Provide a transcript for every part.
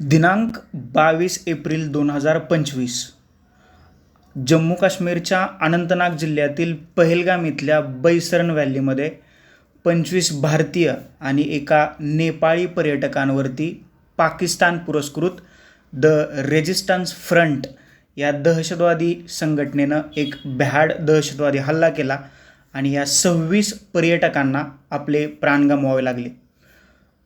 दिनांक बावीस एप्रिल दोन हजार पंचवीस. जम्मू काश्मीरच्या अनंतनाग जिल्ह्यातील पहलगाम इथल्या बैसरन व्हॅलीमध्ये पंचवीस भारतीय आणि एका नेपाळी पर्यटकांवरती पाकिस्तान पुरस्कृत द रेजिस्टन्स फ्रंट या दहशतवादी संघटनेनं एक भ्याड दहशतवादी हल्ला केला आणि या सव्वीस पर्यटकांना आपले प्राण गमवावे लागले.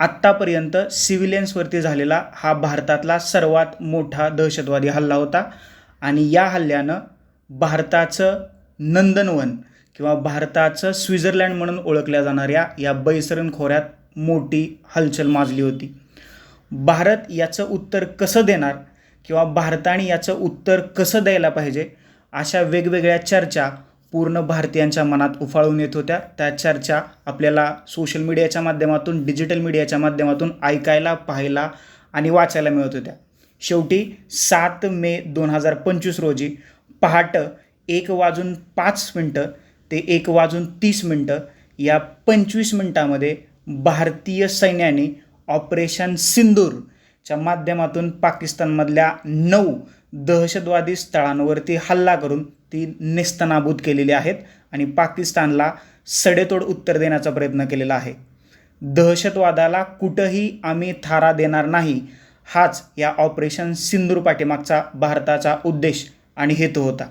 आत्तापर्यंत सिव्हिलियन्सवरती झालेला हा भारतातला सर्वात मोठा दहशतवादी हल्ला होता. आणि या हल्ल्यानं भारताचं नंदनवन किंवा भारताचं स्वित्झर्लंड म्हणून ओळखल्या जाणाऱ्या या बैसरण खोऱ्यात मोठी हलचल माजली होती. भारत याचं उत्तर कसं देणार किंवा भारताने याचं उत्तर कसं द्यायला पाहिजे अशा वेगवेगळ्या चर्चा पूर्ण भारतीयांच्या मनात उफाळून येत होत्या. त्या चर्चा आपल्याला सोशल मीडियाच्या माध्यमातून डिजिटल मीडियाच्या माध्यमातून ऐकायला पाहायला आणि वाचायला मिळत होत्या. शेवटी सात मे दोन हजार पंचवीस रोजी पहाटं एक वाजून पाच मिनटं ते एक वाजून तीस मिनटं या पंचवीस मिनटामध्ये भारतीय सैन्याने ऑपरेशन सिंदूर च्या माध्यमातून पाकिस्तानमधल्या नऊ दहशतवादी स्थळांवरती हल्ला करून ती नेस्तनाबूत केलेली आहेत आणि पाकिस्तानला सडेतोड उत्तर देण्याचा प्रयत्न केलेला आहे. दहशतवादाला कुठंही आम्ही थारा देणार नाही हाच या ऑपरेशन सिंदूर पाठीमागचा भारताचा उद्देश आणि हेतू होता.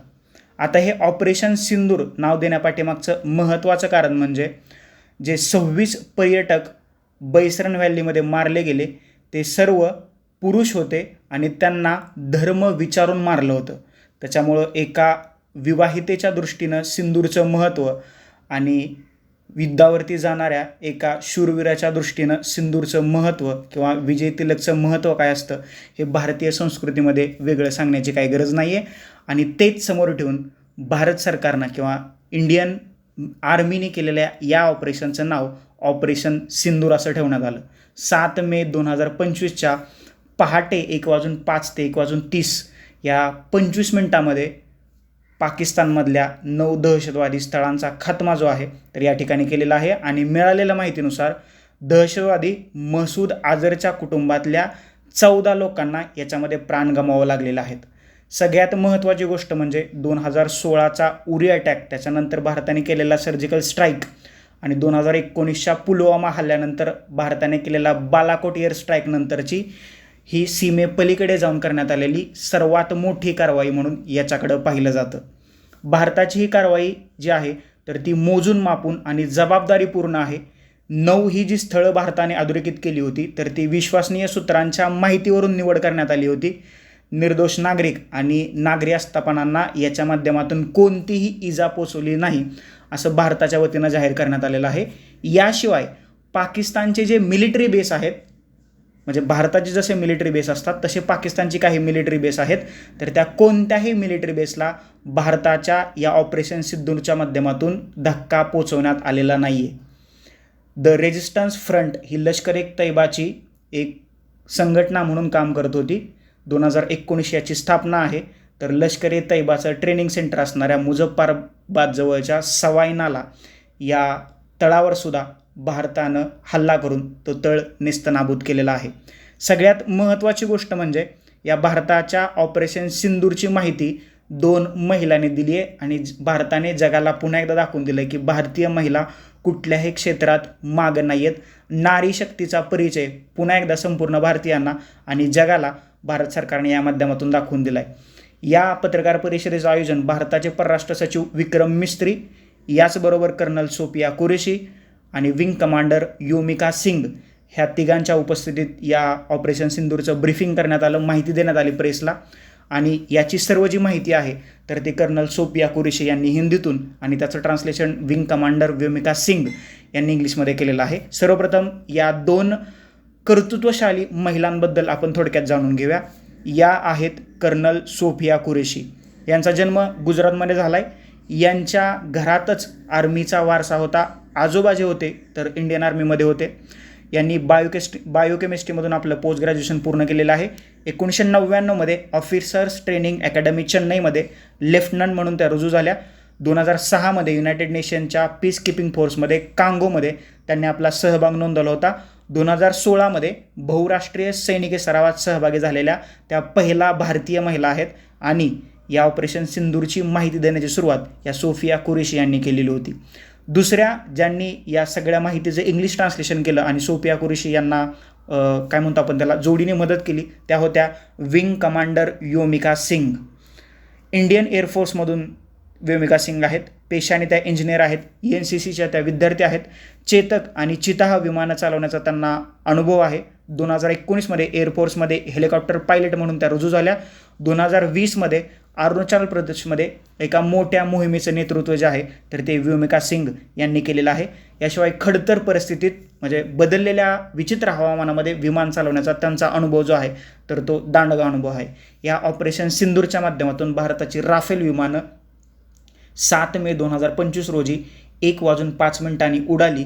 आता हे ऑपरेशन सिंदूर नाव देण्यापाठीमागचं महत्त्वाचं कारण म्हणजे जे सव्वीस पर्यटक बैसरण व्हॅलीमध्ये मारले गेले ते सर्व पुरुष होते आणि त्यांना धर्म विचारून मारलं होतं. त्याच्यामुळं एका विवाहितेच्या दृष्टीनं सिंदूरचं महत्त्व आणि युद्धावरती जाणाऱ्या एका शूरवीराच्या दृष्टीनं सिंदूरचं महत्त्व किंवा विजय तिलकचं महत्त्व काय असतं हे भारतीय संस्कृतीमध्ये वेगळं सांगण्याची काही गरज नाही आहे आणि तेच समोर ठेवून भारत सरकारनं किंवा इंडियन आर्मीने केलेल्या या ऑपरेशनचं नाव ऑपरेशन सिंदूर असं ठेवण्यात आलं. सात मे दोन हजार पंचवीसच्या पहाटे एक वाजून पाच ते एक वाजून तीस या पंचवीस मिनटामध्ये पाकिस्तानमधल्या नऊ दहशतवादी स्थळांचा खात्मा जो आहे तर या ठिकाणी केलेला आहे. आणि मिळालेल्या माहितीनुसार दहशतवादी मसूद आझरच्या कुटुंबातल्या चौदा लोकांना याच्यामध्ये प्राण गमावं लागलेलं आहेत सगळ्यात महत्त्वाची गोष्ट म्हणजे दोन हजार सोळाचा उरी अटॅक त्याच्यानंतर भारताने केलेला सर्जिकल स्ट्राईक आणि दोन हजार एकोणीसच्या पुलवामा हल्ल्यानंतर भारताने केलेला बालाकोट एअर स्ट्राईकनंतरची ही सीमेपलीकडे जाऊन करण्यात आलेली सर्वात मोठी कारवाई म्हणून याच्याकडं पाहिलं जातं. भारताची ही कारवाई जी आहे तर ती मोजून मापून आणि जबाबदारीपूर्ण आहे. नऊ ही जी स्थळं भारताने अधोरेखित केली होती तर ती विश्वसनीय सूत्रांच्या माहितीवरून निवड करण्यात आली होती. निर्दोष नागरिक आणि नागरी आस्थापनांना याच्या माध्यमातून कोणतीही इजा पोचवली नाही. असं भारताच्या वतीनं जाहीर करण्यात आलेलं आहे. याशिवाय पाकिस्तानचे जे मिलिटरी बेस आहेत म्हणजे भारताचे जसे मिलिटरी बेस असतात तसे पाकिस्तानची काही मिलिटरी बेस आहेत. तर त्या कोणत्याही मिलिटरी बेसला भारताच्या या ऑपरेशन सिद्धूच्या माध्यमातून धक्का पोचवण्यात आलेला नाही आहे द रेजिस्टन्स फ्रंट ही लष्कर एक तैबाची एक संघटना म्हणून काम करत होती. दोन हजार एकोणीस याची स्थापना आहे. तर लष्कर ए तैबाचं ट्रेनिंग सेंटर असणाऱ्या बाजवळच्या जवळच्या सवाईनाला या तळावर सुद्धा भारतानं हल्ला करून तो तळ नेस्तनाबूत केलेला आहे. सगळ्यात महत्त्वाची गोष्ट म्हणजे या भारताच्या ऑपरेशन सिंदूरची माहिती दोन महिलांनी दिली आहे आणि भारताने जगाला पुन्हा एकदा दाखवून दिलं की भारतीय महिला कुठल्याही क्षेत्रात मागं नाही आहेत नारी शक्तीचा परिचय पुन्हा एकदा संपूर्ण भारतीयांना आणि जगाला भारत सरकारने या माध्यमातून दाखवून दिला आहे या पत्रकार परिषदेचं आयोजन भारताचे परराष्ट्र सचिव विक्रम मिस्त्री याचबरोबर कर्नल सोपिया कुरेशी आणि विंग कमांडर योमिका सिंग ह्या तिघांच्या उपस्थितीत या ऑपरेशन सिंदूरचं ब्रीफिंग करण्यात आलं माहिती देण्यात आली प्रेसला. आणि याची सर्व जी माहिती आहे तर ते कर्नल सोपिया कुरेशी यांनी हिंदीतून आणि त्याचं translation wing commander Vyomika Singh यांनी इंग्लिशमध्ये केलेलं आहे. सर्वप्रथम या दोन कर्तृत्वशाली महिलांबद्दल आपण थोडक्यात जाणून घेऊया. या आहेत कर्नल सोफिया कुरेशी. यांचा जन्म गुजरातमध्ये झाला आहे यांच्या घरातच आर्मीचा वारसा होता. आजोबा जे होते तर इंडियन आर्मीमध्ये होते. यांनी बायोकेस्ट बायोकेमिस्ट्रीमधून आपलं पोस्ट ग्रॅज्युएशन पूर्ण केलेलं आहे. एकोणीसशे नव्याण्णवमध्ये ऑफिसर्स ट्रेनिंग अकॅडमी चेन्नईमध्ये लेफ्टनंट म्हणून त्या रुजू झाल्या. दोन हजार सहामध्ये युनायटेड नेशनच्या पीस किपिंग फोर्समध्ये कांगोमध्ये त्यांनी आपला सहभाग नोंदवला होता. दोन हजार सोळामध्ये बहुराष्ट्रीय सैनिकी सरावात सहभागी झालेल्या त्या पहिला भारतीय महिला आहेत आणि या ऑपरेशन सिंदूरची माहिती देण्याची सुरुवात या सोफिया कुरेशी यांनी केलेली होती. दुसऱ्या ज्यांनी या सगळ्या माहितीचं इंग्लिश ट्रान्सलेशन केलं आणि सोफिया कुरेशी यांना काय म्हणतो आपण त्याला जोडीने मदत केली त्या होत्या wing commander Vyomika Singh. Indian एअरफोर्समधून Vyomika Singh आहेत. पेशाने त्या इंजिनियर आहेत एन सी सीच्या त्या विद्यार्थी आहेत. चेतक आणि चिताह विमानं चालवण्याचा त्यांना अनुभव आहे. दोन हजार एकोणीसमध्ये एअरफोर्समध्ये हेलिकॉप्टर पायलट म्हणून त्या रुजू झाल्या. दोन हजार वीसमध्ये अरुणाचल प्रदेशमध्ये एका मोठ्या मोहिमेचं नेतृत्व जे आहे तर ते व्योमिका सिंग यांनी केलेलं आहे. याशिवाय खडतर परिस्थितीत म्हणजे बदललेल्या विचित्र हवामानामध्ये विमान चालवण्याचा त्यांचा अनुभव जो आहे तर तो दांडगा अनुभव आहे. या ऑपरेशन सिंदूरच्या माध्यमातून भारताची राफेल विमानं सात मे दोन हजार पंचवीस रोजी एक वाजून पाच मिनिटांनी उडाली.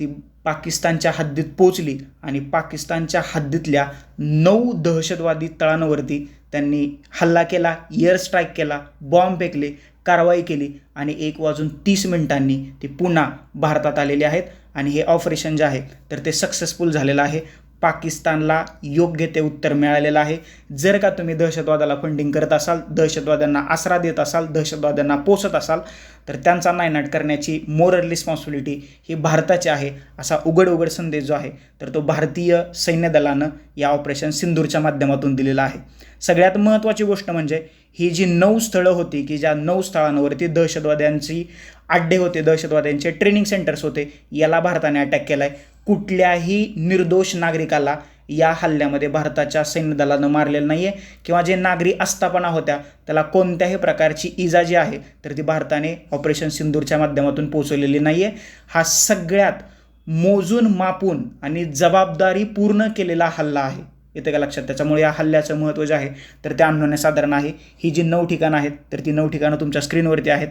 ती पाकिस्तानच्या हद्दीत पोचली आणि पाकिस्तानच्या हद्दीतल्या नऊ दहशतवादी तळांवरती त्यांनी हल्ला केला एअर स्ट्राईक केला बॉम्ब फेकले कारवाई केली आणि एक वाजून तीस मिनिटांनी ती पुन्हा भारतात आलेली आहेत. आणि हे ऑपरेशन जे आहे तर ते सक्सेसफुल झालेलं आहे. पाकिस्तानला योग्य ते उत्तर मिळालेलं आहे. जर का तुम्ही दहशतवादाला फंडिंग करत असाल दहशतवाद्यांना आसरा देत असाल दहशतवाद्यांना पोसत असाल तर त्यांचा नायनाट करण्याची मोरल रिस्पॉन्सिबिलिटी ही भारताची आहे असा उघड उघड संदेश जो आहे तर तो भारतीय सैन्य दलानं या ऑपरेशन सिंदूरच्या माध्यमातून दिलेला आहे. सगळ्यात महत्त्वाची गोष्ट म्हणजे ही जी नऊ स्थळं होती की ज्या नऊ स्थळांवरती दहशतवाद्यांची अड्डे होते दहशतवाद्यांचे ट्रेनिंग सेंटर्स होते. याला भारताने अटॅक केला आहे कुठल्याही निर्दोष नागरिकाला या हल्ल्यामध्ये भारताच्या सैन्य दलानं मारलेलं नाही आहे किंवा जे नागरी आस्थापना होत्या त्याला कोणत्याही प्रकारची इजा जी आहे तर ती भारताने ऑपरेशन सिंदूरच्या माध्यमातून पोचवलेली नाही आहे हा सगळ्यात मोजून मापून आणि जबाबदारी पूर्ण केलेला हल्ला आहे. येते का लक्षात? त्याच्यामुळे या हल्ल्याचं महत्त्व जे आहे तर ते साधारण आहे. ही जी नऊ ठिकाणं आहेत तर ती नऊ ठिकाणं तुमच्या स्क्रीनवरती आहेत.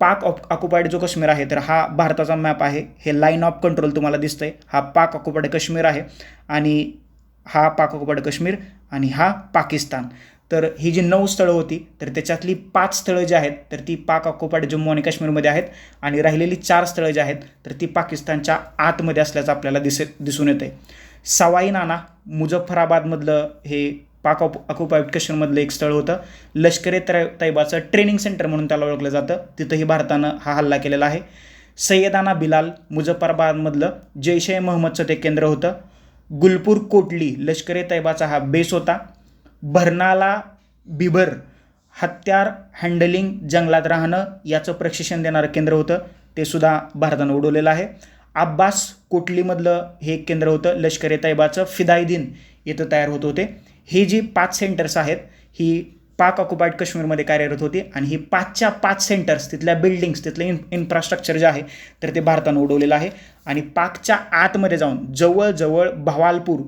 पाक ऑप ऑक्युपाईड जो काश्मीर आहे तर हा भारताचा मॅप आहे. हे लाईन ऑफ कंट्रोल तुम्हाला दिसतंय. हा पाक ऑक्युपाईड काश्मीर आहे आणि हा पाक ऑक्युपाईड काश्मीर आणि हा पाकिस्तान. तर ही जी नऊ स्थळं होती तर त्याच्यातली पाच स्थळं जी आहेत तर ती पाक ऑक्युपाईड जम्मू आणि काश्मीरमध्ये आहेत आणि राहिलेली चार स्थळं जी आहेत तर ती पाकिस्तानच्या आतमध्ये असल्याचं आपल्याला दिसे दिसून येतं आहे सवाई नाना मुझफ्फराबादमधलं हे पाक ऑप ऑक्युपाईड काश्मीरमधलं एक स्थळ होतं. लष्करे तै तैबाचं ट्रेनिंग सेंटर म्हणून त्याला ओळखलं जातं. तिथंही भारतानं हा हल्ला केलेला आहे. सय्यदाना बिलाल मुझफ्फराबादमधलं जैश ए मोहम्मदचं ते केंद्र होतं. गुलपूर कोटली लष्करे तैबाचा हा बेस होता. भरनाला बिभर हत्यार हँडलिंग जंगलात राहणं याचं प्रशिक्षण देणारं केंद्र होतं. ते सुद्धा भारतानं उडवलेलं आहे. अब्बास कोटलीमधलं हे केंद्र होतं. लष्करे तैबाचं तैबाचं फिदाईदीन इथं तयार होत होते. ही जी पाच सेंटर्स आहेत ही पाक ऑक्युपाईड काश्मीरमध्ये कार्यरत होती आणि ही पाचच्या पाच सेंटर्स तिथल्या बिल्डिंग्स तिथलं इन इन्फ्रास्ट्रक्चर जे आहे तर ते भारतानं उडवलेलं आहे. आणि पाकच्या आतमध्ये जाऊन जवळजवळ भवालपूर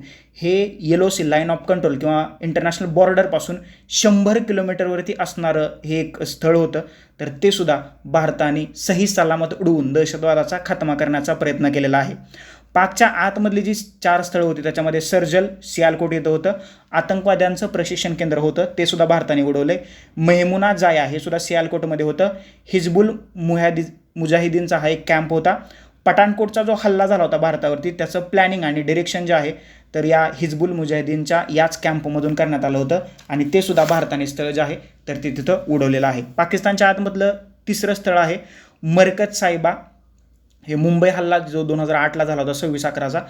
हे L O C line of control किंवा इंटरनॅशनल बॉर्डरपासून शंभर किलोमीटरवरती असणारं हे एक स्थळ होतं. तर ते सुद्धा भारताने सही सलामत उडवून दहशतवादाचा खात्मा करण्याचा प्रयत्न केलेला आहे. पाकच्या आतमधली जी चार स्थळं होती त्याच्यामध्ये सर्जल सियालकोट येतं होतं. आतंकवाद्यांचं प्रशिक्षण केंद्र होतं ते सुद्धा भारताने उडवलं आहे मेहमुना जाया हे सुद्धा सियालकोटमध्ये होतं. हिजबुल मुहादी मुजाहिदीनचा हा एक कॅम्प होता. पठाणकोटचा जो हल्ला झाला होता भारतावरती त्याचं प्लॅनिंग आणि डिरेक्शन जे आहे तर या हिजबुल मुजाहिदीनच्या याच कॅम्पमधून करण्यात आलं होतं. आणि ते सुद्धा भारताने स्थळ जे आहे तर ते तिथं उडवलेलं आहे. पाकिस्तानच्या आतमधलं तिसरं स्थळ आहे मरकत साहिबा. हे मुंबई हल्ला जो दोन हजार आठला झाला होता सव्वीस अकराचा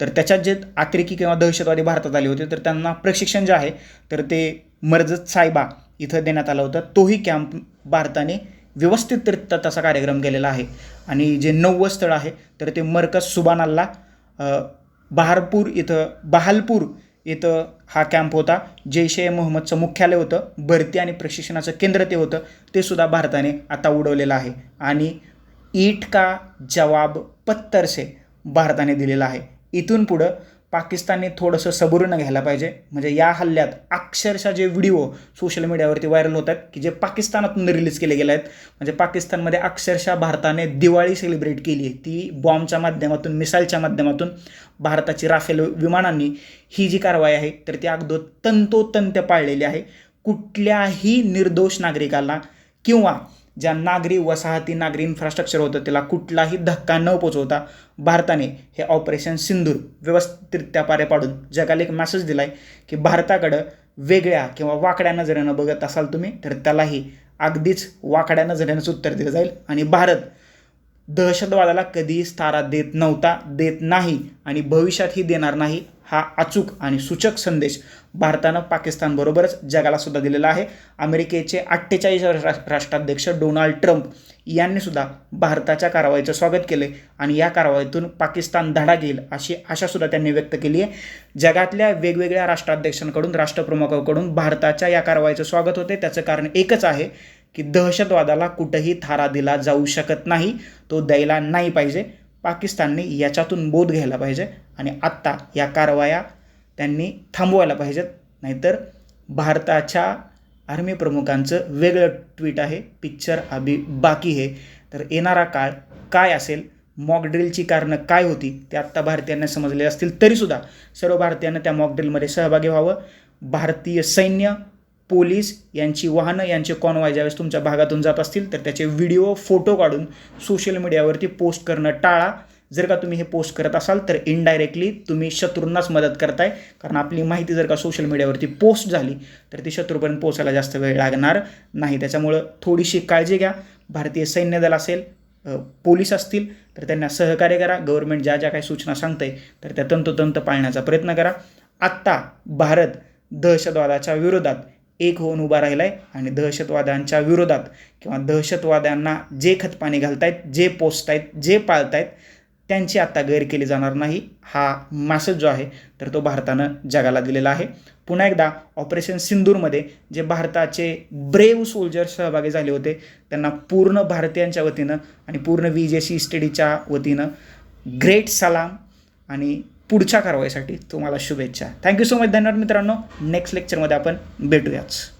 तर त्याच्यात जे अतिरेकी किंवा दहशतवादी भारतात आले होते तर त्यांना प्रशिक्षण जे आहे तर ते मर्जत सायबा इथं देण्यात आलं होतं. तोही कॅम्प भारताने व्यवस्थितरित्या तसा कार्यक्रम केलेला आहे. आणि जे नववं स्थळ आहे तर ते मरकज सुबानाल्ला बहारपूर इथं बहालपूर इथं हा कॅम्प होता. जैश ए मोहम्मदचं मुख्यालय होतं भरती आणि प्रशिक्षणाचं केंद्र ते होतं. ते सुद्धा भारताने आता उडवलेलं आहे. आणि ईट का जवाब पत्तर से भारताने दिलेला आहे. इथून पुढं पाकिस्तानने थोडंसं सबुरीनं घ्यायला पाहिजे. म्हणजे या हल्ल्यात अक्षरशः जे व्हिडिओ सोशल मीडियावरती व्हायरल होतात की जे पाकिस्तानातून रिलीज केले गेले आहेत म्हणजे पाकिस्तानमध्ये अक्षरशः भारताने दिवाळी सेलिब्रेट केली आहे. ती बॉम्बच्या माध्यमातून मिसाईलच्या माध्यमातून भारताची राफेल विमानांनी ही जी कारवाई आहे तर ती अगदो तंतोतंत पाळलेली आहे. कुठल्याही निर्दोष नागरिकाला किंवा ज्या नागरी वसाहती नागरी इन्फ्रास्ट्रक्चर होतं त्याला कुठलाही धक्का न पोचवता भारताने हे ऑपरेशन सिंधूर व्यवस्थितरित्या पारे पाडून जगाला एक मेसेज दिला आहे की भारताकडं वेगळ्या किंवा वाकड्या नजरेनं बघत असाल तुम्ही तर त्यालाही अगदीच वाकड्या नजरेनंच उत्तर दिलं जाईल. आणि भारत दहशतवादाला कधीही स्थारा देत नव्हता देत नाही आणि भविष्यातही देणार नाही. हा अचूक आणि सूचक संदेश भारतानं पाकिस्तानबरोबरच जगालासुद्धा दिलेला आहे. अमेरिकेचे अठ्ठेचाळीस राष्ट्राध्यक्ष डोनाल्ड ट्रम्प यांनीसुद्धा भारताच्या कारवाईचं स्वागत केले आणि या कारवाईतून पाकिस्तान धडा घेईल अशी आशासुद्धा त्यांनी व्यक्त केली आहे. जगातल्या वेगवेगळ्या राष्ट्राध्यक्षांकडून राष्ट्रप्रमुखांकडून भारताच्या या कारवाईचं स्वागत होते त्याचं कारण एकच आहे की दहशतवादाला कुठंही थारा दिला जाऊ शकत नाही. तो द्यायला नाही पाहिजे. पाकिस्तानने याच्यातून बोध घ्यायला पाहिजे आणि आत्ता या कारवाया त्यांनी थांबवायला पाहिजेत. नाहीतर भारताच्या आर्मी प्रमुखांचं वेगळं ट्विट आहे पिक्चर अभी बाकी आहे. तर येणारा काळ काय असेल मॉकड्रिलची कारणं काय होती ते आत्ता भारतीयांना समजले असतील तरीसुद्धा सर्व भारतीयांना त्या मॉकड्रिलमध्ये सहभागी व्हावं. भारतीय सैन्य पोलीस यांची वाहनं यांचे कॉनवाय ज्यावेळेस तुमच्या भागातून जात असतील तर त्याचे व्हिडिओ फोटो काढून सोशल मीडियावरती पोस्ट करणं टाळा. जर का तुम्ही हे पोस्ट करत असाल तर इनडायरेक्टली तुम्ही शत्रूंनाच मदत करताय. कारण आपली माहिती जर का सोशल मीडियावरती पोस्ट झाली तर ती शत्रूपर्यंत पोहोचायला जास्त वेळ लागणार नाही. त्याच्यामुळं थोडीशी काळजी घ्या. भारतीय सैन्य दल असेल पोलीस असतील तर त्यांना सहकार्य करा. गव्हर्नमेंट ज्या ज्या काही सूचना सांगते तर त्या तंतोतंत पाळण्याचा प्रयत्न करा. आत्ता भारत दहशतवादाच्या विरोधात एक होऊन उभा राहिला आहे आणि दहशतवाद्यांच्या विरोधात किंवा दहशतवाद्यांना जे खतपाणी घालतायत जे पोचतायत जे पाळतायत त्यांची आत्ता गैर केली जाणार नाही हा मॅसेज जो आहे तर तो भारतानं जगाला दिलेला आहे. पुन्हा एकदा ऑपरेशन सिंदूरमध्ये जे भारताचे ब्रेव सोल्जर्स सहभागी झाले होते त्यांना पूर्ण भारतीयांच्या वतीनं आणि पूर्ण वी जे सी स्टडीच्या वतीनं ग्रेट सलाम आणि पुढच्या कारवाईसाठी तुम्हाला शुभेच्छा. थँक्यू सो मच धन्यवाद मित्रांनो. नेक्स्ट लेक्चरमध्ये आपण भेटूयाच.